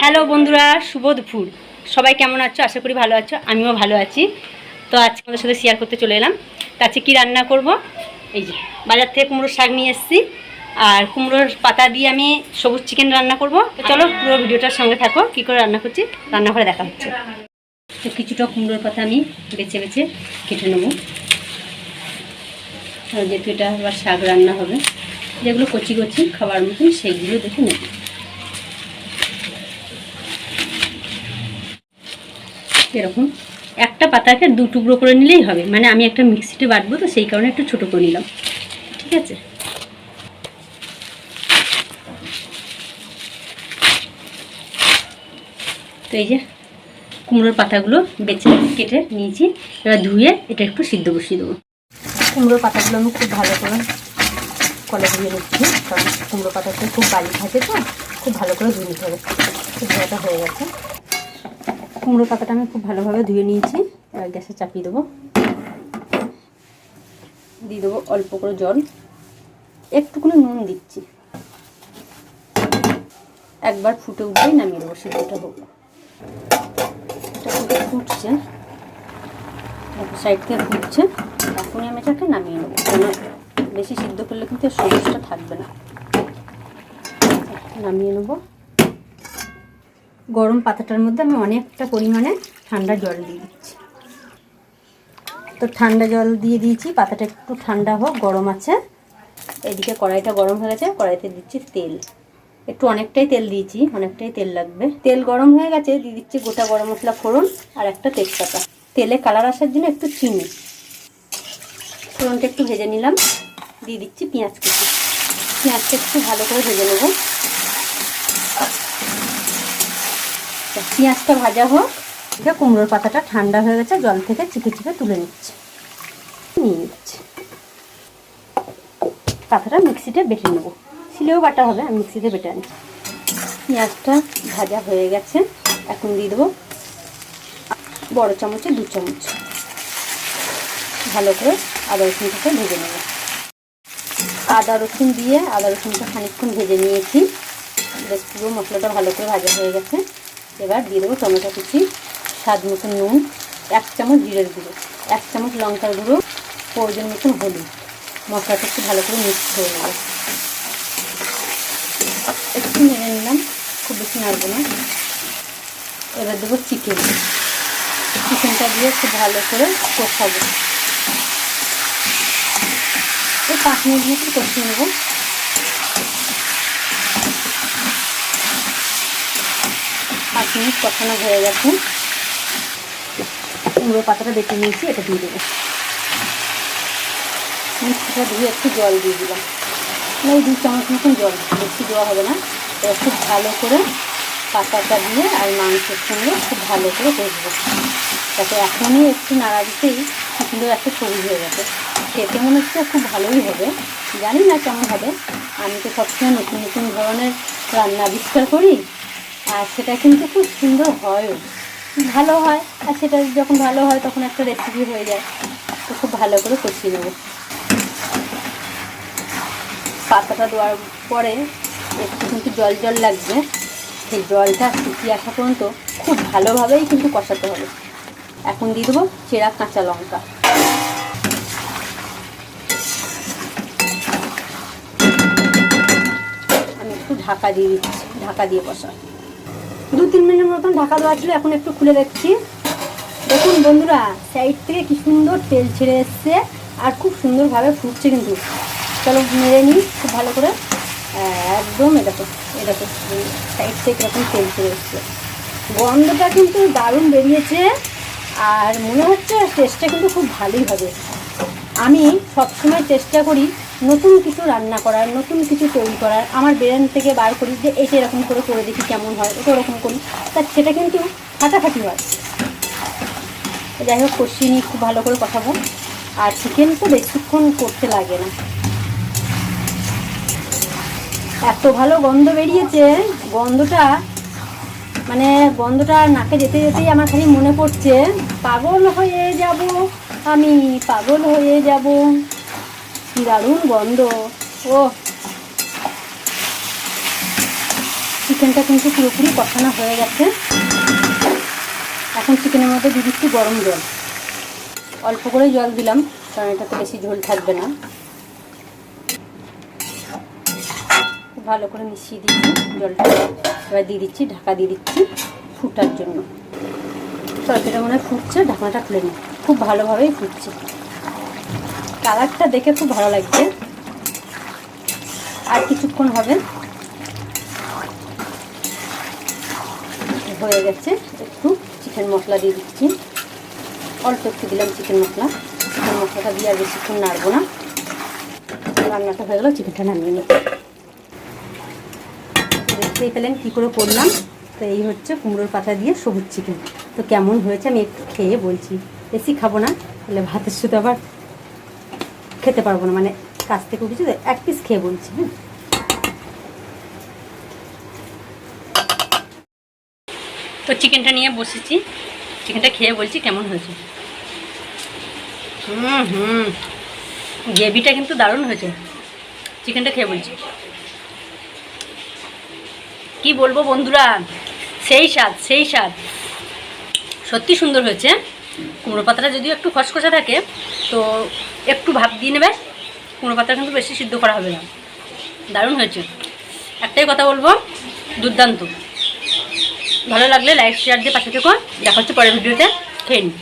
Hello বন্ধুরা শুভ দুপুর সবাই কেমন আছো? আশা করি ভালো আছো। আমিও ভালো আছি। তো আজকে আমাদের সাথে শেয়ার করতে চলে এলাম। তো আজকে কী রান্না করব? এই যে, বাজার থেকে কুমড়োর শাক নিয়ে এসেছি। আর কুমড়োর পাতা দিয়ে আমি সবুজ চিকেন রান্না করব। তো চলো পুরো ভিডিওটার সঙ্গে থাকো। কী করে রান্না করছি? রান্না করে দেখা হচ্ছে। তো কিছুটা কুমড়োর পাতা আমি বেছে বেছে কেটে নেব। যেহেতু এটা আবার শাক রান্না হবে, যেগুলো কচি কচি খাবার মতন, সেইগুলো দেখে নেব। এরকম একটা পাতাকে দু টুকরো করে নিলেই হবে। মানে আমি একটা মিক্সিতে বাটবো, তো সেই কারণে একটু ছোটো করে নিলাম। ঠিক আছে? তো এই যে কুমড়োর পাতাগুলো বেছে কেটে নিয়েছি, এবার ধুয়ে এটা একটু সিদ্ধ বসিয়ে দেবো। কুমড়োর পাতাগুলো আমি খুব ভালো করে কলে ধুয়ে নিচ্ছি, কারণ কুমড়ো পাতাতে খুব বালি থাকে তো, খুব ভালো করে ধুয়ে নিতে হবে। ধোয়াটা হয়ে গেছে। কুমড়ো পাতাটা আমি খুব ভালোভাবে ধুয়ে নিয়েছি। এবার গ্যাসে চাপিয়ে দেবো। দিয়ে দেবো অল্প করে জল। একটুকুনি নুন দিচ্ছি। একবার ফুটে উঠলেই নামিয়ে দেবো, সিদ্ধটা হোক। এটা ফুটে ফুটছে। সাইড থেকে ফুটছে। এখনই আমি এটাকে নামিয়ে নেব। কেন বেশি সিদ্ধ করলে কিন্তু সবুজটা থাকবে না। নামিয়ে নেব। গরম পাতাটার মধ্যে আমি অনেকটা পরিমাণে ঠান্ডা জল দিয়ে দিচ্ছি। তো ঠান্ডা জল দিয়ে দিয়েছি, পাতাটা একটু ঠান্ডা হোক, গরম আছে। এদিকে কড়াইটা গরম হয়ে গেছে, কড়াইতে দিচ্ছি তেল। একটু অনেকটাই তেল দিয়েছি, অনেকটাই তেল লাগবে। তেল গরম হয়ে গেছে, দিয়ে দিচ্ছি গোটা গরম মশলা ফোড়ন আর একটা তেজপাতা। তেলে কালার আসার জন্য একটু চিনি। ফোড়নটা একটু ভেজে নিলাম, দিয়ে দিচ্ছি পেঁয়াজ কুচি। পেঁয়াজটা একটু ভালো করে ভেজে নেব। পেঁয়াজটা ভাজা হোক। এটা কুমড়োর পাতাটা ঠান্ডা হয়ে গেছে, জল থেকে চিপে চিপে তুলে নিচ্ছি। নিয়ে নিচ্ছি। পাতাটা মিক্সিতে বেটে নেব। শিলেও বাটা হবে, আমি মিক্সিতে বেটে আনছি। পেঁয়াজটা ভাজা হয়ে গেছে, এখন দিয়ে দেবো বড় চামচে, দু চামচ। ভালো করে আদা রসুনটাকে ভেজে নেব। আদা রসুন দিয়ে, আদা রসুনটা খানিকক্ষণ ভেজে নিয়েছি। বেশ পুরো মশলাটা ভালো করে ভাজা হয়ে গেছে। এবার দিয়ে দেবো টমেটো কুচি, স্বাদ মতো নুন, এক চামচ জিরের গুঁড়ো, এক চামচ লঙ্কার গুঁড়ো, প্রয়োজন মতন হলুদ। মশলাটা একটু ভালো করে মিক্স করে নেব। একটু নেড়ে নিলাম, খুব বেশি নাড়বো না। এবার দেবো চিকেন। চিকেনটা দিয়ে খুব ভালো করে কষাবো। এই পাঁচ মিনিট মতো কষিয়ে নেব। পাঁচ মিনিট কষানো হয়ে গেছে। কুমড়ো পাতাটা বেটে নিয়েছি, এটা দিয়ে দেবো। মিষ্টিটা দিয়ে একটু জল দিয়ে দিলাম। ওই দু চামচ মতন জল, বেশি দেওয়া হবে না। এবার খুব ভালো করে পাতাটা দিয়ে আর মাংসের সঙ্গে খুব ভালো করে কষবো। তাতে এখনই একটু নাড়া দিতেই সুন্দর একটা সবুজ হয়ে গেছে খেতে মনে হচ্ছে খুব ভালোই হবে। জানি না কেমন হবে। আমি তো সবসময় নতুন নতুন ধরনের রান্না আবিষ্কার করি। আর সেটা কিন্তু খুব সুন্দর হয়ও ভালো হয়। আর সেটা যখন ভালো হয়, তখন একটা রেসিপি হয়ে যায়। তো খুব ভালো করে কষিয়ে নেব। পাতাটা দেওয়ার পরে একটু কিন্তু জল জল লাগবে। সেই জলটা শুকিয়ে আসা পর্যন্ত খুব ভালোভাবেই কিন্তু কষাতে হবে। এখন দিয়ে দেবো চেরা কাঁচা লঙ্কা। আমি একটু ঢাকা দিয়ে দিচ্ছি। ঢাকা দিয়ে বসা দু তিন মিনিট মতন ঢাকা দেওয়া ছিল, এখন একটু খুলে দেখছি। দেখুন বন্ধুরা, সাইড থেকে কি সুন্দর তেল ছেড়ে এসছে আর খুব সুন্দরভাবে ফুটছে কিন্তু। চলো মেরে নিই খুব ভালো করে। একদম এরকম এরকম সাইড থেকে এরকম তেল ছেড়ে এসছে। গন্ধটা কিন্তু দারুণ বেরিয়েছে আর মনে হচ্ছে টেস্টটা কিন্তু খুব ভালোই হবে। আমি সবসময় চেষ্টা করি নতুন কিছু রান্না করার, নতুন কিছু তৈরি করার, আমার ব্রেন থেকে বার করি যে এটা এরকম করে করে দেখি কেমন হয়, এটা ওরকম করি তা সেটা কিন্তু ফাটাফাটি হয়। যাই হোক, কষিয়ে নিয়ে খুব ভালো করে কষাবো আর চিকেন তো বেশিক্ষণ করতে লাগে না। এত ভালো গন্ধ বেরিয়েছে, গন্ধটা মানে গন্ধটা নাকে যেতে যেতেই আমার খালি মনে পড়ছে, পাগল হয়ে যাব আমি, পাগল হয়ে যাব। কি দারুণ গন্ধ। ও। চিকেনটা কিন্তু পুরোপুরি কষানো হয়ে গেছে। এখন চিকেনের মধ্যে দিয়ে দিচ্ছি গরম জল। অল্প করে জল দিলাম, কারণ এটাতে বেশি ঝোল থাকবে না। ভালো করে মিশিয়ে দিচ্ছি জলটা। এবার দিয়ে দিচ্ছি, ঢাকা দিয়ে দিচ্ছি ফুটার জন্য। তরকারিটা মনে হয় ফুটছে, ঢাকনাটা খুলে নিই। খুব ভালোভাবেই ফুটছে। কালারটা দেখে খুব ভালো লাগছে। আর কিছুক্ষণ হবে। হয়ে গেছে। একটু চিকেন মশলা দিয়ে দিচ্ছি। অল্প একটু দিলাম চিকেন মশলা। চিকেন মশলাটা দিয়ে আর বেশিক্ষণ নাড়বো না। রান্নাটা হয়ে গেলো, চিকেনটা নামিয়ে নিই দেখতেই পেলেন কী করে করলাম। তো এই হচ্ছে কুমড়োর পাতা দিয়ে সবুজ চিকেন। তো কেমন হয়েছে আমি একটু খেয়ে বলছি। বেশি খাব না, তাহলে ভাতের সাথে আবার খেতে পারব না মানে কাছ থেকে কিছু এক পিস খেয়ে বলছি হ্যাঁ। তো চিকেনটা নিয়ে বসেছি চিকেনটা খেয়ে বলছি কেমন হয়েছে। হুম হুম, গ্রেভিটা কিন্তু দারুণ হয়েছে চিকেনটা খেয়ে বলছি। কি বলব বন্ধুরা, সেই স্বাদ সেই স্বাদ। সত্যি সুন্দর হয়েছে। কুমড়ো পাতাটা যদিও একটু খসখসা থাকে, তো একটু ভাব দিয়ে নেবে, কুমড়ো পাতা কিন্তু বেশি সিদ্ধ করা হবে না। দারুণ হয়েছে। একটাই কথা বলব, দুর্দান্ত। ভালো লাগলে লাইক শেয়ার দিয়ে পাশে থেকে। দেখা হচ্ছে পরের ভিডিওতে। খেয়ে নিই